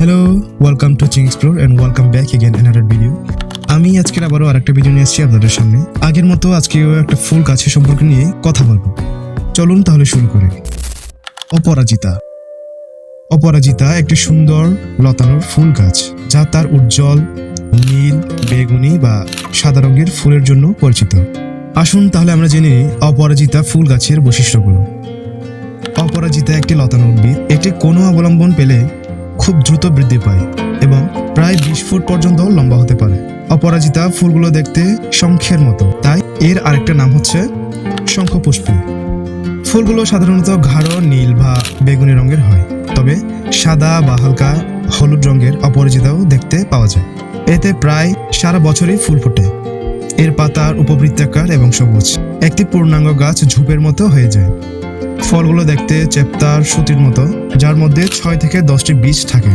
Hello welcome to Ching explore and welcome back again another video আমি আজকের আবারও আরেকটা ভিডিও নিয়ে এসেছি আপনাদের সামনে। আগের মতো আজকেও একটা ফুল গাছের সম্পর্কে নিয়ে কথা বলব। চলুন তাহলে শুরু করি। অপরাজিতা। অপরাজিতা একটি সুন্দর লতানোর ফুল গাছ, যা তার উজ্জ্বল, নীল, বেগুনি বা সাদা রঙের ফুলের জন্য পরিচিত। আসুন তাহলে আমরা জেনে অপরাজিতা ফুল গাছের বৈশিষ্ট্যগুলো। অপরাজিতা একটি লতানো উদ্ভিদ। এটি কোনো অবলম্বন পেলে খুব দ্রুত বৃদ্ধি পায় এবং প্রায় বিশ ফুট পর্যন্ত লম্বা হতে পারে। অপরাজিতা ফুলগুলো দেখতে শঙ্খের মতো। তাই এর আরেকটা নাম হচ্ছে শঙ্খপুষ্পী। ফুলগুলো সাধারণত গাঢ়, নীল বা বেগুনি রঙের হয়। তবে সাদা বা হালকা হলুদ রঙের অপরাজিতাও দেখতে পাওয়া যায়। এতে প্রায় সারা বছরই ফুল ফোটে। এর পাতার উপবৃত্তাকার এবং সবুজ। একটি পূর্ণাঙ্গ গাছ ঝোপের মতো হয়ে যায়। ফলগুলো দেখতে চেপ্তার সুতির মতো, যার মধ্যে ছয় থেকে দশটি বীজ থাকে।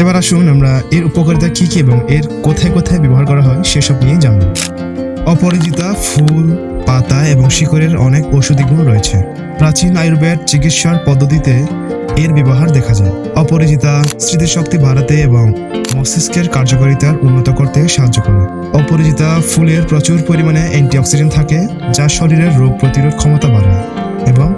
এবার আসুন আমরা এর উপকারিতা কি কি এবং এর কোথায় কোথায় ব্যবহার করা হয় সেসব নিয়ে জানব। অপরাজিতা ফুল, পাতা এবং শিকড়ের অনেক ঔষধি গুণ রয়েছে। প্রাচীন আয়ুর্বেদ চিকিৎসার পদ্ধতিতে এর ব্যবহার দেখা যায়। অপরাজিতা স্মৃতিশক্তি বাড়াতে এবং মস্তিষ্কের কার্যকারিতার উন্নত করতে সাহায্য করে। অপরাজিতা ফুলের প্রচুর পরিমাণে অ্যান্টিঅক্সিডেন্ট থাকে, যা শরীরের রোগ প্রতিরোধ ক্ষমতা বাড়ায় এবং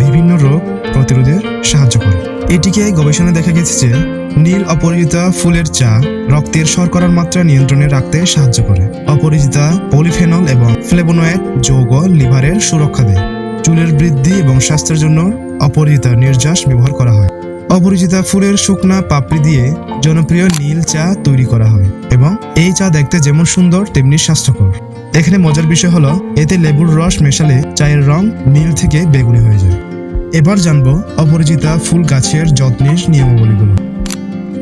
বিভিন্ন রোগ প্রতিরোধে সাহায্য করে। এটিকে গবেষণায় দেখা গেছে যে, নীল অপরাজিতা ফুলের চা রক্তের শর্করার মাত্রা নিয়ন্ত্রণে রাখতে সাহায্য করে। অপরাজিতা পলিফেনল এবং ফ্লেভোনয়েড যৌগ লিভারের সুরক্ষা দেয়। চুলের বৃদ্ধি এবং স্বাস্থ্যের জন্য অপরাজিতা নির্যাস ব্যবহার করা হয়। অপরিচিতা ফুলের শুকনা পাপড়ি দিয়ে জনপ্রিয় নীল চা তৈরি করা হয় এবং এই চা দেখতে যেমন সুন্দর, তেমনি স্বাস্থ্যকর। এখানে মজার বিষয় হলো, এতে লেবুর রস মেশালে চায়ের রং নীল থেকে বেগুনি হয়ে যায়। এবার জানব অপরিচিতা ফুল গাছের যত্নের নিয়মাবলীগুলো।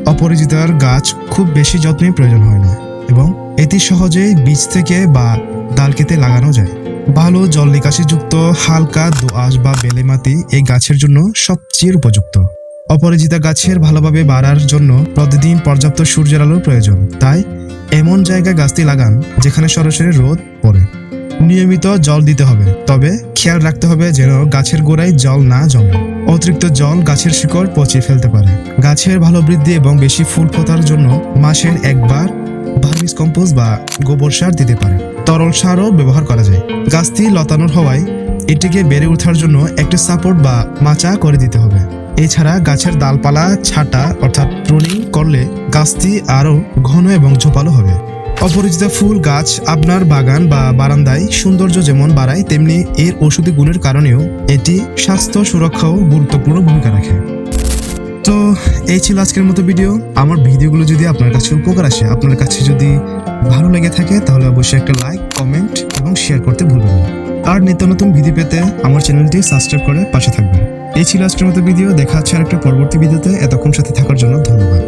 অপরিচিতার গাছ খুব বেশি যত্নের প্রয়োজন হয় না এবং এটি সহজে বীজ থেকে বা ডাল কেটে লাগানো যায়। ভালো জল নিকাশিযুক্ত হালকা দোআঁশ বা বেলে মাটি এই গাছের জন্য সবচেয়ে উপযুক্ত। অপরাজিতা গাছের ভালোভাবে বাড়ার জন্য প্রতিদিন পর্যাপ্ত সূর্যের আলোর প্রয়োজন। তাই এমন জায়গায় গাছটি লাগান যেখানে সরাসরি রোদ পড়ে। নিয়মিত জল দিতে হবে, তবে খেয়াল রাখতে হবে যেন গাছের গোড়ায় জল না জমে। অতিরিক্ত জল গাছের শিকড় পচিয়ে ফেলতে পারে। গাছের ভালো বৃদ্ধি এবং বেশি ফুল ফোটার জন্য মাসের একবার ভার্মিস কম্পোজ বা গোবর সার দিতে পারে। তরল সারও ব্যবহার করা যায়। গাছটি লতানোর হওয়ায় এটিকে বেড়ে ওঠার জন্য একটি সাপোর্ট বা মাচা করে দিতে হবে। এছাড়া গাছের ডালপালা, ছাটা অর্থাৎ প্রুনিং করলে গাছটি আরও ঘন এবং ঝোপালো হবে। অপরিচিত ফুল, গাছ, আপনার বাগান বা বারান্দায় সৌন্দর্য যেমন বাড়ায়, তেমনি এর ঔষধি গুণের কারণেও এটি স্বাস্থ্য সুরক্ষাও গুরুত্বপূর্ণ ভূমিকা রাখে। তো এই ছিল আজকের মতো ভিডিও। আমার ভিডিওগুলো যদি আপনার কাছে উপকার আসে, আপনার কাছে যদি ভালো লেগে থাকে, তাহলে অবশ্যই একটা লাইক, কমেন্ট এবং শেয়ার করতে ভুলবেন না। আর নিত্য নতুন ভিডিও পেতে আমার চ্যানেলটি সাবস্ক্রাইব করে পাশে থাকবেন। এই ছিল আজকের মতো ভিডিও। দেখা হচ্ছে আর একটা পরবর্তী ভিডিওতে। এতক্ষণ সাথে থাকার জন্য ধন্যবাদ।